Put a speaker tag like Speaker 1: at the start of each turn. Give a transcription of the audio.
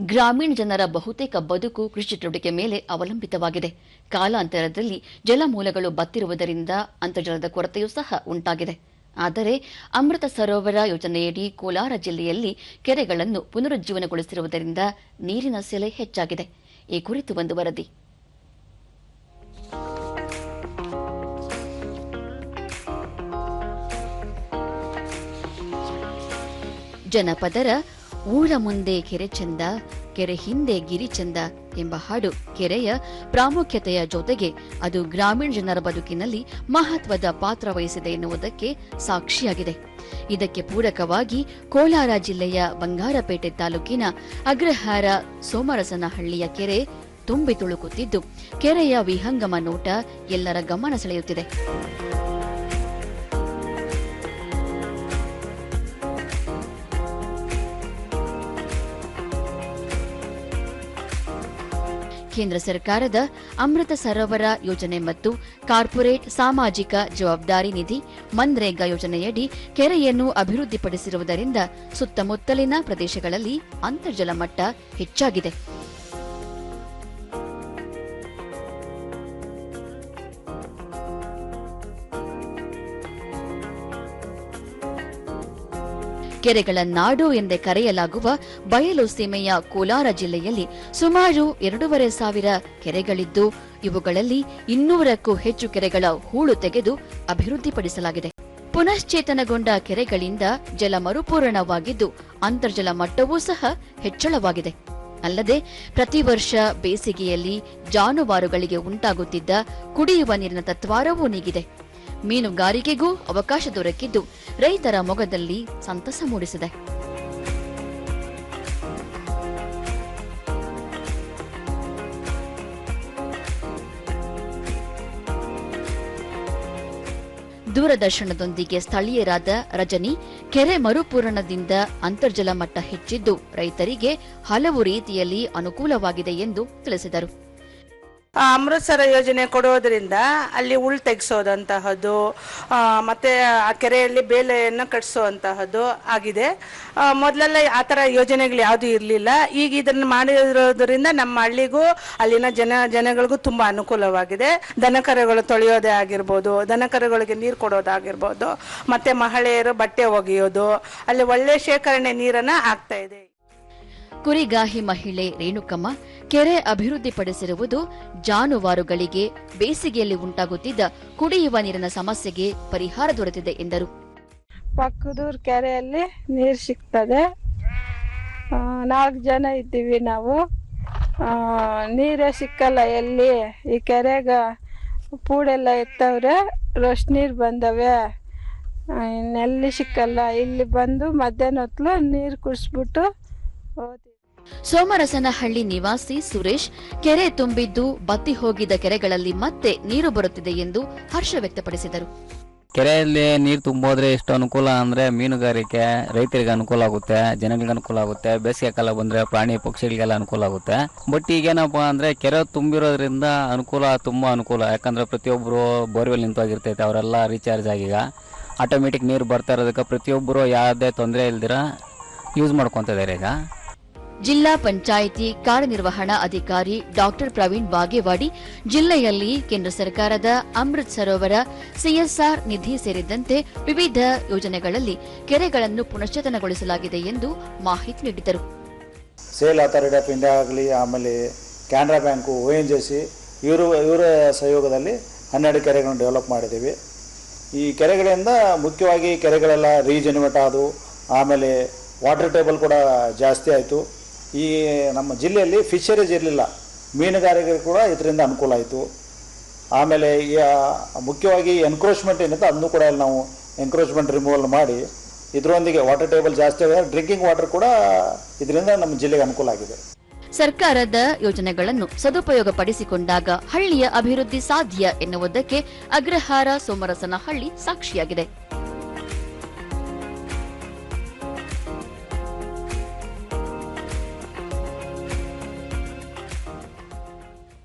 Speaker 1: ಗ್ರಾಮೀಣ ಜನರ ಬಹುತೇಕ ಬದುಕು ಕೃಷಿ ಚಟುವಟಿಕೆ ಮೇಲೆ ಅವಲಂಬಿತವಾಗಿದೆ. ಕಾಲಾಂತರದಲ್ಲಿ ಜಲಮೂಲಗಳು ಬತ್ತಿರುವುದರಿಂದ ಅಂತರ್ಜಲದ ಕೊರತೆಯೂ ಸಹ ಉಂಟಾಗಿದೆ. ಆದರೆ ಅಮೃತ ಸರೋವರ ಯೋಜನೆಯಡಿ ಕೋಲಾರ ಜಿಲ್ಲೆಯಲ್ಲಿ ಕೆರೆಗಳನ್ನು ಪುನರುಜ್ಜೀವನಗೊಳಿಸಿರುವುದರಿಂದ ನೀರಿನ ಸೆಲೆ ಹೆಚ್ಚಾಗಿದೆ. ಈ ಕುರಿತು ಒಂದು ವರದಿ. ಜನಪದರ ಊರ ಮುಂದೆ ಕೆರೆ ಚಂದ, ಕೆರೆ ಹಿಂದೆ ಗಿರಿ ಚಂದ ಎಂಬ ಹಾಡು ಕೆರೆಯ ಪ್ರಾಮುಖ್ಯತೆಯ ಜೊತೆಗೆ ಅದು ಗ್ರಾಮೀಣ ಜನರ ಬದುಕಿನಲ್ಲಿ ಮಹತ್ವದ ಪಾತ್ರ ವಹಿಸಿದೆ ಎನ್ನುವುದಕ್ಕೆ ಸಾಕ್ಷಿಯಾಗಿದೆ. ಇದಕ್ಕೆ ಪೂರಕವಾಗಿ ಕೋಲಾರ ಜಿಲ್ಲೆಯ ಬಂಗಾರಪೇಟೆ ತಾಲೂಕಿನ ಅಗ್ರಹಾರ ಸೋಮರಸನಹಳ್ಳಿಯ ಕೆರೆ ತುಂಬಿ ತುಳುಕುತ್ತಿದ್ದು, ಕೆರೆಯ ವಿಹಂಗಮ ನೋಟ ಎಲ್ಲರ ಗಮನ ಸೆಳೆಯುತ್ತಿದೆ. ಕೇಂದ್ರ ಸರ್ಕಾರದ ಅಮೃತ ಸರೋವರ ಯೋಜನೆ ಮತ್ತು ಕಾರ್ಪೊರೇಟ್ ಸಾಮಾಜಿಕ ಜವಾಬ್ದಾರಿ ನಿಧಿ ಮನ್ರೇಗಾ ಯೋಜನೆಯಡಿ ಕೆರೆಯನ್ನು ಅಭಿವೃದ್ಧಿಪಡಿಸಿರುವುದರಿಂದ ಸುತ್ತಮುತ್ತಲಿನ ಪ್ರದೇಶಗಳಲ್ಲಿ ಅಂತರ್ಜಲ ಮಟ್ಟ ಹೆಚ್ಚಾಗಿದೆ. ಕೆರೆಗಳ ನಾಡು ಎಂದೇ ಕರೆಯಲಾಗುವ ಬಯಲು ಸೀಮೆಯ ಕೋಲಾರ ಜಿಲ್ಲೆಯಲ್ಲಿ ಸುಮಾರು ಎರಡೂವರೆ ಸಾವಿರ ಕೆರೆಗಳಿದ್ದು, ಇವುಗಳಲ್ಲಿ ಇನ್ನೂರಕ್ಕೂ ಹೆಚ್ಚು ಕೆರೆಗಳ ಹೂಳು ತೆಗೆದು ಅಭಿವೃದ್ಧಿಪಡಿಸಲಾಗಿದೆ. ಪುನಶ್ಚೇತನಗೊಂಡ ಕೆರೆಗಳಿಂದ ಜಲ ಮರುಪೂರಣವಾಗಿದ್ದು, ಅಂತರ್ಜಲ ಮಟ್ಟವೂ ಸಹ ಹೆಚ್ಚಳವಾಗಿದೆ. ಅಲ್ಲದೆ, ಪ್ರತಿ ವರ್ಷ ಬೇಸಿಗೆಯಲ್ಲಿ ಜಾನುವಾರುಗಳಿಗೆ ಉಂಟಾಗುತ್ತಿದ್ದ ಕುಡಿಯುವ ನೀರಿನ ತತ್ವಾರವೂ ನೀಗಿದೆ. ಮೀನುಗಾರಿಕೆಗೂ ಅವಕಾಶ ದೊರಕಿದ್ದು ರೈತರ ಮೊಗದಲ್ಲಿ ಸಂತಸ ಮೂಡಿಸಿದೆ. ದೂರದರ್ಶನದೊಂದಿಗೆ ಸ್ಥಳೀಯರಾದ ರಜನಿ, ಕೆರೆ ಮರುಪೂರಣದಿಂದ ಅಂತರ್ಜಲ ಮಟ್ಟ ಹೆಚ್ಚಿದ್ದು ರೈತರಿಗೆ ಹಲವು ರೀತಿಯಲ್ಲಿ ಅನುಕೂಲವಾಗಿದೆ ಎಂದು ತಿಳಿಸಿದರು.
Speaker 2: ಅಮೃತಸರ ಯೋಜನೆ ಕೊಡೋದ್ರಿಂದ ಅಲ್ಲಿ ಉಳ್ ತೆಗೆಸೋದಂತಹದ್ದು ಮತ್ತೆ ಆ ಕೆರೆಯಲ್ಲಿ ಬೇಲೆಯನ್ನು ಕಟ್ಟಿಸೋವಂತಹದ್ದು ಆಗಿದೆ. ಮೊದಲೆಲ್ಲ ಆ ಥರ ಯೋಜನೆಗಳು ಯಾವುದು ಇರಲಿಲ್ಲ. ಈಗ ಇದನ್ನು ಮಾಡಿರೋದ್ರಿಂದ ನಮ್ಮ ಹಳ್ಳಿಗೂ ಅಲ್ಲಿನ ಜನ, ಜನಗಳಿಗೂ ತುಂಬ ಅನುಕೂಲವಾಗಿದೆ. ದನಕರುಗಳು ತೊಳೆಯೋದೇ ಆಗಿರ್ಬೋದು, ದನಕರುಗಳಿಗೆ ನೀರು ಕೊಡೋದಾಗಿರ್ಬೋದು, ಮತ್ತೆ ಮಹಿಳೆಯರು ಬಟ್ಟೆ ಒಗೆಯೋದು, ಅಲ್ಲಿ ಒಳ್ಳೆ ಶೇಖರಣೆ ನೀರನ್ನು ಆಗ್ತಾ ಇದೆ.
Speaker 1: ಕುರಿಗಾಹಿ ಮಹಿಳೆ ರೇಣುಕಮ್ಮ ಕೆರೆ ಅಭಿವೃದ್ಧಿಪಡಿಸಿರುವುದು ಜಾನುವಾರುಗಳಿಗೆ ಬೇಸಿಗೆಯಲ್ಲಿ ಉಂಟಾಗುತ್ತಿದ್ದ ಕುಡಿಯುವ ನೀರಿನ ಸಮಸ್ಯೆಗೆ ಪರಿಹಾರ ದೊರೆತಿದೆ ಎಂದರು.
Speaker 3: ಪಕ್ಕದೂರ್ ಕೆರೆಯಲ್ಲಿ ನೀರು ಸಿಗ್ತದೆ. ನಾಲ್ಕು ಜನ ಇದ್ದೀವಿ ನಾವು. ನೀರೇ ಸಿಕ್ಕಲ್ಲ ಎಲ್ಲಿ? ಈ ಕೆರೆಗ ಪೂಡೆಲ್ಲ ಎತ್ತವ್ರೆ ರೊಶ್ ನೀರು ಬಂದವೆ. ಇನ್ನೆಲ್ಲಿ ಸಿಕ್ಕಲ್ಲ? ಇಲ್ಲಿ ಬಂದು ಮಧ್ಯಾಹ್ನ ಹೊತ್ಲು ನೀರು ಕುಡಿಸ್ಬಿಟ್ಟು
Speaker 1: ಸೋಮರಸನಹಳ್ಳಿ ನಿವಾಸಿ ಸುರೇಶ್, ಕೆರೆ ತುಂಬಿದ್ದು ಬತ್ತಿ ಹೋಗಿದ್ದ ಕೆರೆಗಳಲ್ಲಿ ಮತ್ತೆ ನೀರು ಬರುತ್ತಿದೆ ಎಂದು ಹರ್ಷ ವ್ಯಕ್ತಪಡಿಸಿದರು.
Speaker 4: ಕೆರೆಯಲ್ಲಿ ನೀರು ತುಂಬೋದ್ರೆ ಎಷ್ಟು ಅನುಕೂಲ ಅಂದರೆ ಮೀನುಗಾರಿಕೆ ರೈತರಿಗೆ ಅನುಕೂಲ ಆಗುತ್ತೆ, ಜನಗಳಿಗೆ ಅನುಕೂಲ ಆಗುತ್ತೆ, ಬೇಸಿಗೆ ಕಾಲ ಬಂದರೆ ಪ್ರಾಣಿ ಪಕ್ಷಿಗಳಿಗೆಲ್ಲ ಅನುಕೂಲ ಆಗುತ್ತೆ. ಬಟ್ ಈಗೇನಪ್ಪ ಅಂದರೆ ಕೆರೆ ತುಂಬಿರೋದ್ರಿಂದ ಅನುಕೂಲ ತುಂಬ ಅನುಕೂಲ. ಯಾಕಂದ್ರೆ ಪ್ರತಿಯೊಬ್ಬರು ಬೋರ್ವೆಲ್ ನಿಂತೋಗಿರ್ತೈತೆ ಅವರೆಲ್ಲ ರೀಚಾರ್ಜ್ ಆಗೀಗ. ಆಟೋಮೆಟಿಕ್ ನೀರು ಬರ್ತಾ ಇರೋದಕ್ಕೆ ಪ್ರತಿಯೊಬ್ಬರು ಯಾವುದೇ ತೊಂದರೆ ಇಲ್ದಿರ ಯೂಸ್ ಮಾಡ್ಕೊತಿದ್ದಾರೆ ಈಗ.
Speaker 1: ಜಿಲ್ಲಾ ಪಂಚಾಯಿತಿ ಕಾರ್ಯನಿರ್ವಹಣಾ ಅಧಿಕಾರಿ ಡಾಕ್ಟರ್ ಪ್ರವೀಣ್ ಬಾಗೇವಾಡಿ, ಜಿಲ್ಲೆಯಲ್ಲಿ ಕೇಂದ್ರ ಸರ್ಕಾರದ ಅಮೃತ್ ಸರೋವರ, ಸಿಎಸ್ಆರ್ ನಿಧಿ ಸೇರಿದಂತೆ ವಿವಿಧ ಯೋಜನೆಗಳಲ್ಲಿ ಕೆರೆಗಳನ್ನು ಪುನಶ್ಚೇತನಗೊಳಿಸಲಾಗಿದೆ ಎಂದು ಮಾಹಿತಿ ನೀಡಿದರು.
Speaker 5: ಸೇಲ್ ಅಥಾರಿಟಿ ಆಫ್ ಇಂಡಿಯಾ ಆಗಲಿ, ಆಮೇಲೆ Canara bank O N G C ಇವರು, ಇವರ ಸಹಯೋಗದಲ್ಲಿ ಹನ್ನೆರಡು ಕೆರೆಗಳನ್ನು ಡೆವಲಪ್ ಮಾಡಿದ್ದೀವಿ. ಈ ಕೆರೆಗಳಿಂದ ಮುಖ್ಯವಾಗಿ ಕೆರೆಗಳೆಲ್ಲ ರೀಜನ್ವೇಟ್ ಆದವು. ಆಮೇಲೆ ವಾಟರ್ ಟೇಬಲ್ ಕೂಡ ಜಾಸ್ತಿ ಆಯಿತು. ಈ ನಮ್ಮ ಜಿಲ್ಲೆಯಲ್ಲಿ ಫಿಶರೀಸ್ ಇರಲಿಲ್ಲ. ಮೀನುಗಾರಿಕೆ ಕೂಡ ಇದರಿಂದ ಅನುಕೂಲ ಆಯಿತು. ಆಮೇಲೆ ಮುಖ್ಯವಾಗಿ ಎನ್ಕ್ರೋಚ್ಮೆಂಟ್ ಏನಿದೆ ಅದನ್ನು ಕೂಡ ಇಲ್ಲಿ ನಾವು ಎನ್ಕ್ರೋಚ್ಮೆಂಟ್ ರಿಮೂವಲ್ ಮಾಡಿ, ಇದರೊಂದಿಗೆ ವಾಟರ್ ಟೇಬಲ್ ಜಾಸ್ತಿ ಆಗಿದೆ. ಡ್ರಿಂಕಿಂಗ್ ವಾಟರ್ ಕೂಡ ಇದರಿಂದ ನಮ್ಮ ಜಿಲ್ಲೆಗೆ ಅನುಕೂಲ ಆಗಿದೆ.
Speaker 1: ಸರ್ಕಾರದ ಯೋಜನೆಗಳನ್ನು ಸದುಪಯೋಗ ಪಡಿಸಿಕೊಂಡಾಗ ಹಳ್ಳಿಯ ಅಭಿವೃದ್ಧಿ ಸಾಧ್ಯ ಎನ್ನುವುದಕ್ಕೆ ಅಗ್ರಹಾರ ಸೋಮರಸನಹಳ್ಳಿ ಸಾಕ್ಷಿಯಾಗಿದೆ.